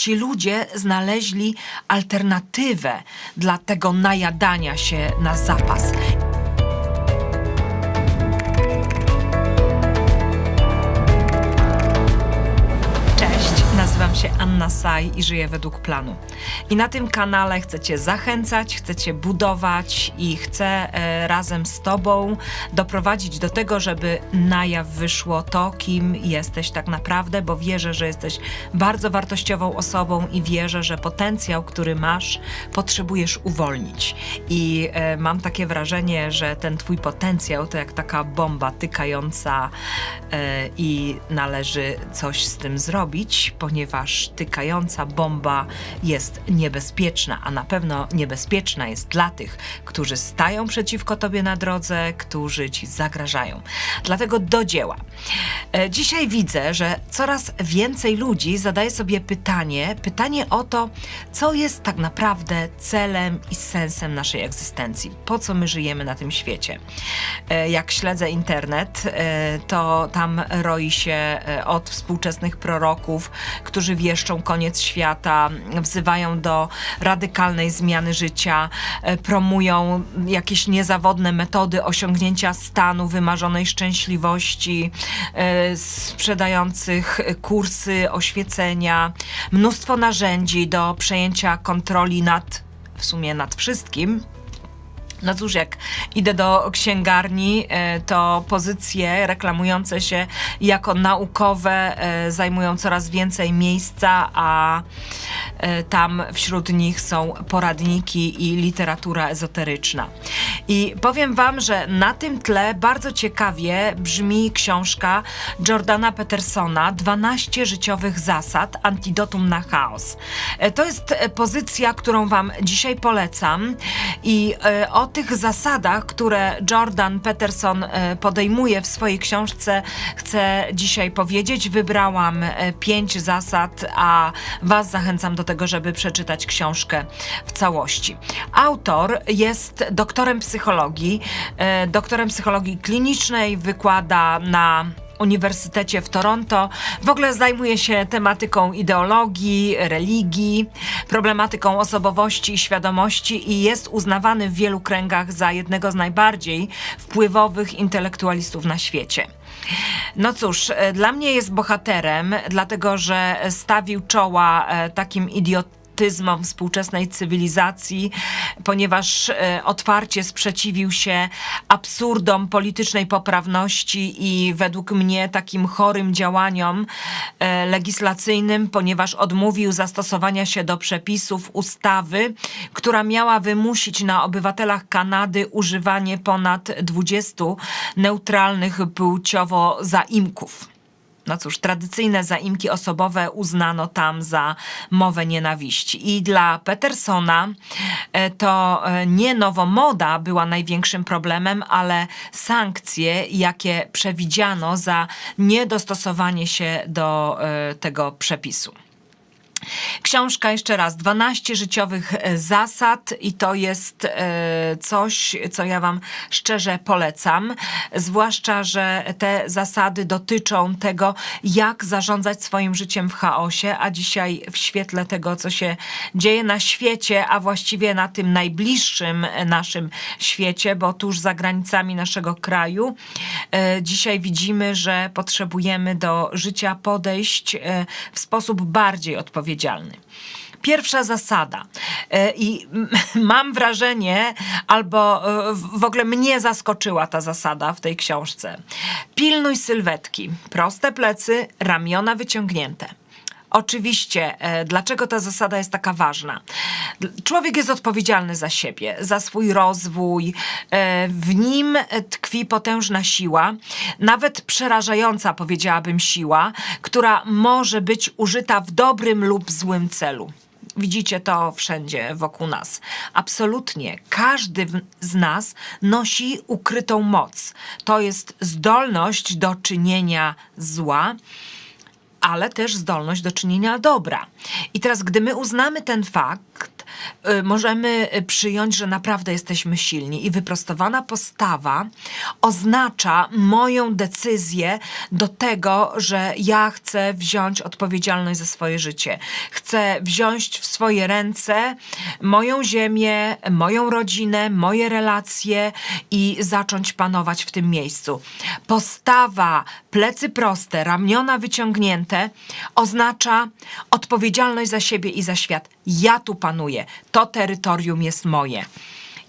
ci ludzie znaleźli alternatywę dla tego najadania się na zapas. Saj i żyję według planu. I na tym kanale chcę Cię zachęcać, chcę Cię budować i chcę e, razem z Tobą doprowadzić do tego, żeby na jaw wyszło to, kim jesteś tak naprawdę, bo wierzę, że jesteś bardzo wartościową osobą i wierzę, że potencjał, który masz, potrzebujesz uwolnić. I e, mam takie wrażenie, że ten Twój potencjał to jak taka bomba tykająca e, i należy coś z tym zrobić, ponieważ bomba jest niebezpieczna, a na pewno niebezpieczna jest dla tych, którzy stają przeciwko tobie na drodze, którzy ci zagrażają. Dlatego do dzieła. E, Dzisiaj widzę, że coraz więcej ludzi zadaje sobie pytanie, pytanie o to, co jest tak naprawdę celem i sensem naszej egzystencji. Po co my żyjemy na tym świecie? E, Jak śledzę internet, e, to tam roi się od współczesnych proroków, którzy wieszczą koniec świata, wzywają do radykalnej zmiany życia, e, promują jakieś niezawodne metody osiągnięcia stanu wymarzonej szczęśliwości, e, sprzedających kursy oświecenia, mnóstwo narzędzi do przejęcia kontroli nad w sumie nad wszystkim. No cóż, jak idę do księgarni, e, to pozycje reklamujące się jako naukowe e, zajmują coraz więcej miejsca, a e, tam wśród nich są poradniki i literatura ezoteryczna. I powiem Wam, że na tym tle bardzo ciekawie brzmi książka Jordana Petersona 12 życiowych zasad antidotum na chaos. To jest pozycja, którą Wam dzisiaj polecam i e, o tych zasadach, które Jordan Peterson e, podejmuje w swojej książce, chcę dzisiaj powiedzieć. Wybrałam e, pięć zasad, a Was zachęcam do tego, żeby przeczytać książkę w całości. Autor jest doktorem psychologii, e, doktorem psychologii klinicznej, wykłada na Uniwersytecie w Toronto. W ogóle zajmuje się tematyką ideologii, religii, problematyką osobowości i świadomości i jest uznawany w wielu kręgach za jednego z najbardziej wpływowych intelektualistów na świecie. No cóż, e, dla mnie jest bohaterem, dlatego że stawił czoła e, takim idiotom idiotyzmom współczesnej cywilizacji, ponieważ e, otwarcie sprzeciwił się absurdom politycznej poprawności i według mnie takim chorym działaniom e, legislacyjnym, ponieważ odmówił zastosowania się do przepisów ustawy, która miała wymusić na obywatelach Kanady używanie ponad 20 neutralnych płciowo zaimków. No cóż, tradycyjne zaimki osobowe uznano tam za mowę nienawiści. I dla Petersona e, to e, nie nowomoda była największym problemem, ale sankcje, jakie przewidziano za niedostosowanie się do e, tego przepisu. Książka jeszcze raz, 12 życiowych e, zasad i to jest e, coś, co ja Wam szczerze polecam. Zwłaszcza, że te zasady dotyczą tego, jak zarządzać swoim życiem w chaosie, a dzisiaj w świetle tego, co się dzieje na świecie, a właściwie na tym najbliższym naszym świecie, bo tuż za granicami naszego kraju, dzisiaj widzimy, że potrzebujemy do życia podejść e, w sposób bardziej odpowiedzialny. Pierwsza zasada. E, I mam wrażenie, albo e, w ogóle mnie zaskoczyła ta zasada w tej książce. Pilnuj sylwetki. Proste plecy, ramiona wyciągnięte. Oczywiście, e, dlaczego ta zasada jest taka ważna? Człowiek jest odpowiedzialny za siebie, za swój rozwój. e, W nim tkwi potężna siła, nawet przerażająca, powiedziałabym, siła, która może być użyta w dobrym lub złym celu. Widzicie to wszędzie wokół nas. Absolutnie każdy z nas nosi ukrytą moc. To jest zdolność do czynienia zła ale też zdolność do czynienia dobra. I teraz, gdy my uznamy ten fakt, możemy y, przyjąć, że naprawdę jesteśmy silni i wyprostowana postawa oznacza moją decyzję do tego, że ja chcę wziąć odpowiedzialność za swoje życie. Chcę wziąć w swoje ręce moją ziemię, moją rodzinę, moje relacje i zacząć panować w tym miejscu. Postawa, plecy proste, ramiona wyciągnięte oznacza odpowiedzialność za siebie i za świat. Ja tu panuję, to terytorium jest moje.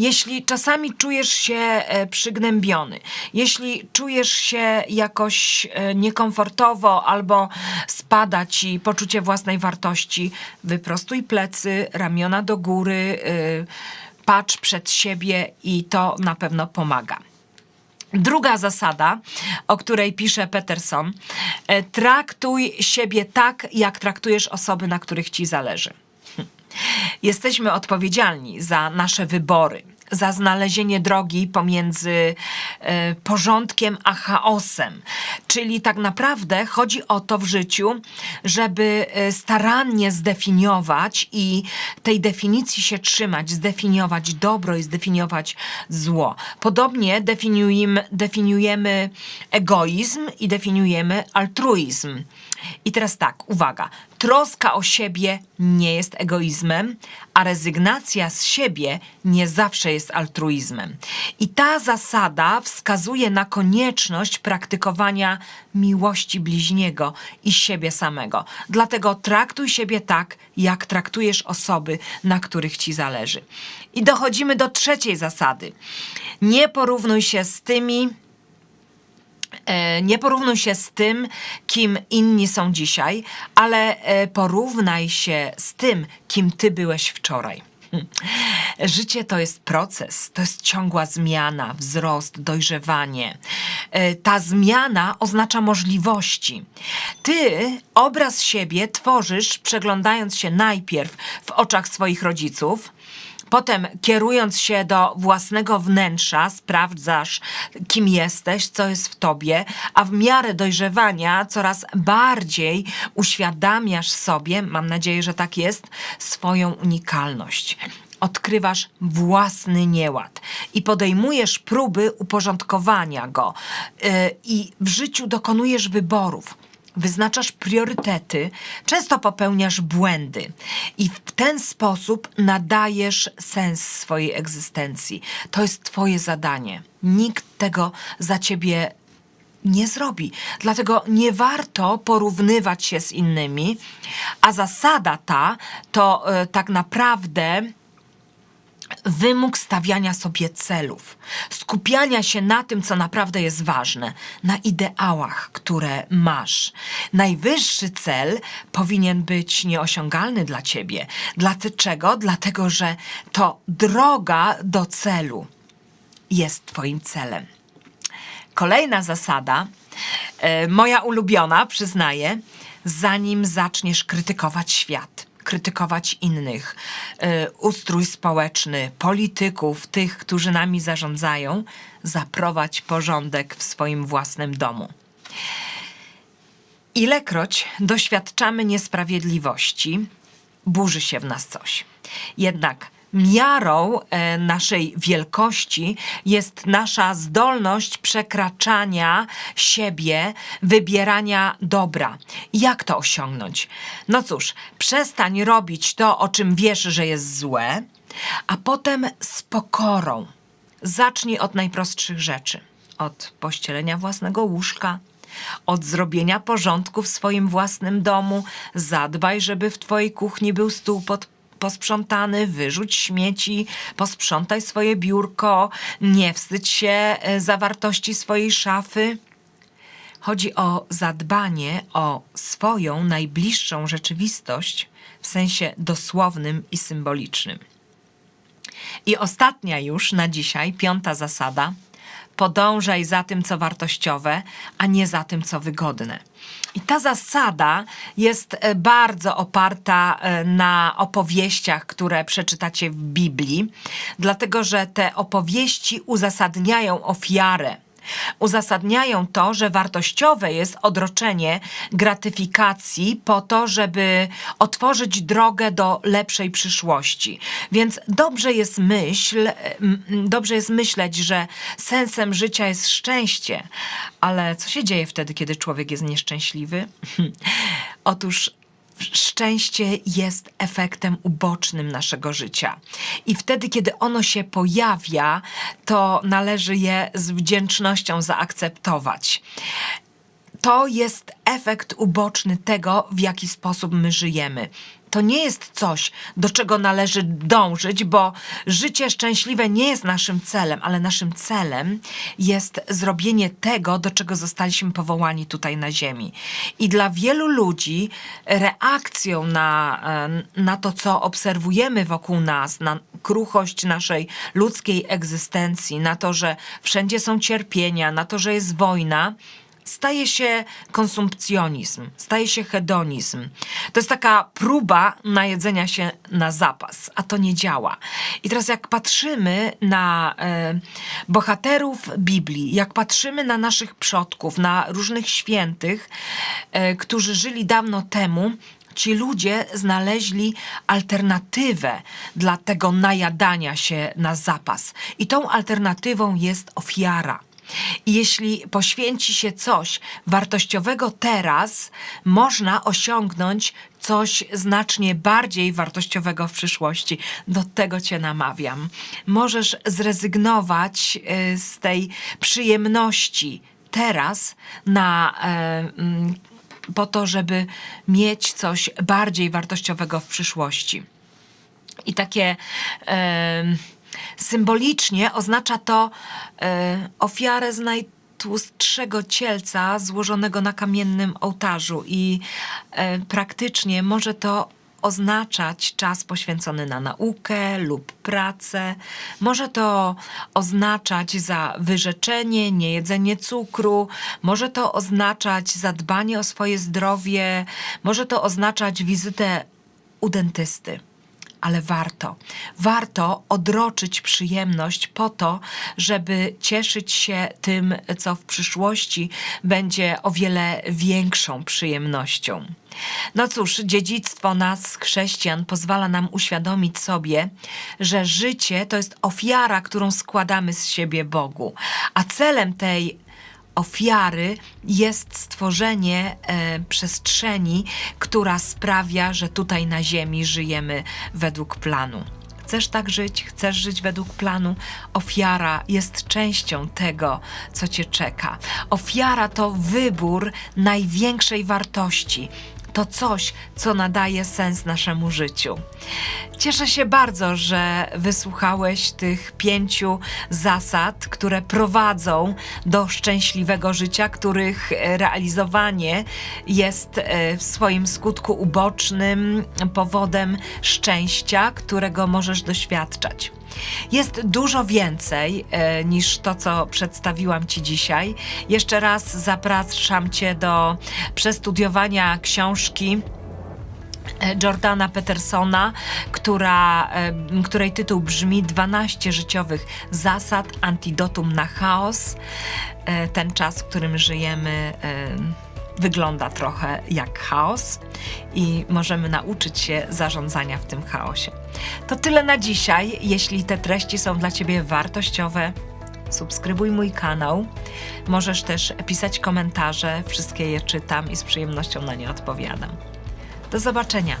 Jeśli czasami czujesz się e, przygnębiony, jeśli czujesz się jakoś e, niekomfortowo albo spada ci poczucie własnej wartości, wyprostuj plecy, ramiona do góry, e, patrz przed siebie i to na pewno pomaga. Druga zasada, o której pisze Peterson, traktuj siebie tak, jak traktujesz osoby, na których ci zależy. Jesteśmy odpowiedzialni za nasze wybory, za znalezienie drogi pomiędzy e, porządkiem a chaosem. Czyli tak naprawdę chodzi o to w życiu, żeby e, starannie zdefiniować i tej definicji się trzymać, zdefiniować dobro i zdefiniować zło. Podobnie definiujemy, definiujemy egoizm i definiujemy altruizm. I teraz tak, uwaga. Troska o siebie nie jest egoizmem, a rezygnacja z siebie nie zawsze jest altruizmem. I ta zasada wskazuje na konieczność praktykowania miłości bliźniego i siebie samego. Dlatego traktuj siebie tak, jak traktujesz osoby, na których ci zależy. I dochodzimy do trzeciej zasady. Nie porównuj się z tymi, nie porównuj się z tym, kim inni są dzisiaj, ale e, porównaj się z tym, kim ty byłeś wczoraj. Życie to jest proces, to jest ciągła zmiana, wzrost, dojrzewanie. E, Ta zmiana oznacza możliwości. Ty obraz siebie tworzysz, przeglądając się najpierw w oczach swoich rodziców, Potem, kierując się do własnego wnętrza, sprawdzasz, kim jesteś, co jest w tobie, a w miarę dojrzewania coraz bardziej uświadamiasz sobie, mam nadzieję, że tak jest, swoją unikalność. Odkrywasz własny nieład i podejmujesz próby uporządkowania go, yy, i w życiu dokonujesz wyborów wyznaczasz priorytety, często popełniasz błędy i w ten sposób nadajesz sens swojej egzystencji. To jest Twoje zadanie. Nikt tego za Ciebie nie zrobi. Dlatego nie warto porównywać się z innymi, a zasada ta to e, tak naprawdę wymóg stawiania sobie celów, skupiania się na tym, co naprawdę jest ważne, na ideałach, które masz. Najwyższy cel powinien być nieosiągalny dla ciebie. Dlaczego? Dlatego, że to droga do celu jest Twoim celem. Kolejna zasada, e, moja ulubiona, przyznaję, zanim zaczniesz krytykować świat, krytykować innych, e, ustrój społeczny, polityków, tych, którzy nami zarządzają, zaprowadź porządek w swoim własnym domu. Ilekroć doświadczamy niesprawiedliwości, burzy się w nas coś. Jednak miarą e, naszej wielkości jest nasza zdolność przekraczania siebie, wybierania dobra. Jak to osiągnąć? No cóż, przestań robić to, o czym wiesz, że jest złe, a potem z pokorą. Zacznij od najprostszych rzeczy. Od pościelenia własnego łóżka, od zrobienia porządku w swoim własnym domu. Zadbaj, żeby w twojej kuchni był stół pod, posprzątany, wyrzuć śmieci, posprzątaj swoje biurko, nie wstydź się e, zawartości swojej szafy. Chodzi o zadbanie o swoją najbliższą rzeczywistość w sensie dosłownym i symbolicznym. I ostatnia już na dzisiaj, piąta zasada. Podążaj za tym, co wartościowe, a nie za tym, co wygodne. I ta zasada jest e, bardzo oparta e, na opowieściach, które przeczytacie w Biblii, dlatego że te opowieści uzasadniają ofiarę Uzasadniają to, że wartościowe jest odroczenie gratyfikacji po to, żeby otworzyć drogę do lepszej przyszłości. Więc dobrze jest myśl, dobrze jest myśleć, że sensem życia jest szczęście. Ale co się dzieje wtedy, kiedy człowiek jest nieszczęśliwy? Otóż szczęście jest efektem ubocznym naszego życia. I wtedy, kiedy ono się pojawia, to należy je z wdzięcznością zaakceptować. To jest efekt uboczny tego, w jaki sposób my żyjemy. To nie jest coś, do czego należy dążyć, bo życie szczęśliwe nie jest naszym celem, ale naszym celem jest zrobienie tego, do czego zostaliśmy powołani tutaj na Ziemi. I dla wielu ludzi reakcją na, e, na to, co obserwujemy wokół nas, na kruchość naszej ludzkiej egzystencji, na to, że wszędzie są cierpienia, na to, że jest wojna, staje się konsumpcjonizm, staje się hedonizm. To jest taka próba najedzenia się na zapas, a to nie działa. I teraz jak patrzymy na e, bohaterów Biblii, jak patrzymy na naszych przodków, na różnych świętych, e, którzy żyli dawno temu, ci ludzie znaleźli alternatywę dla tego najadania się na zapas. I tą alternatywą jest ofiara. Jeśli poświęci się coś wartościowego teraz, można osiągnąć coś znacznie bardziej wartościowego w przyszłości. Do tego cię namawiam. Możesz zrezygnować y, z tej przyjemności teraz na. e, mm, po to, żeby mieć coś bardziej wartościowego w przyszłości. I takie e, symbolicznie oznacza to e, ofiarę z najtłustszego cielca złożonego na kamiennym ołtarzu. I e, praktycznie może to oznaczać czas poświęcony na naukę lub pracę. Może to oznaczać za wyrzeczenie, niejedzenie cukru, może to oznaczać zadbanie o swoje zdrowie, może to oznaczać wizytę u dentysty ale warto. Warto odroczyć przyjemność po to, żeby cieszyć się tym, co w przyszłości będzie o wiele większą przyjemnością. No cóż, dziedzictwo nas, chrześcijan, pozwala nam uświadomić sobie, że życie to jest ofiara, którą składamy z siebie Bogu, a celem tej ofiary jest stworzenie e, przestrzeni, która sprawia, że tutaj na Ziemi żyjemy według planu. Chcesz tak żyć? Chcesz żyć według planu? Ofiara jest częścią tego, co cię czeka. Ofiara to wybór największej wartości. To coś, co nadaje sens naszemu życiu. Cieszę się bardzo, że wysłuchałeś tych pięciu zasad, które prowadzą do szczęśliwego życia, których realizowanie jest e, w swoim skutku ubocznym powodem szczęścia, którego możesz doświadczać. Jest dużo więcej e, niż to, co przedstawiłam Ci dzisiaj. Jeszcze raz zapraszam Cię do przestudiowania książki. e, Jordana Petersona, która, e, której tytuł brzmi 12 życiowych zasad antidotum na chaos. E, Ten czas, w którym żyjemy, wygląda trochę jak chaos i możemy nauczyć się zarządzania w tym chaosie. To tyle na dzisiaj. Jeśli te treści są dla Ciebie wartościowe, subskrybuj mój kanał. Możesz też pisać komentarze, wszystkie je czytam i z przyjemnością na nie odpowiadam. Do zobaczenia.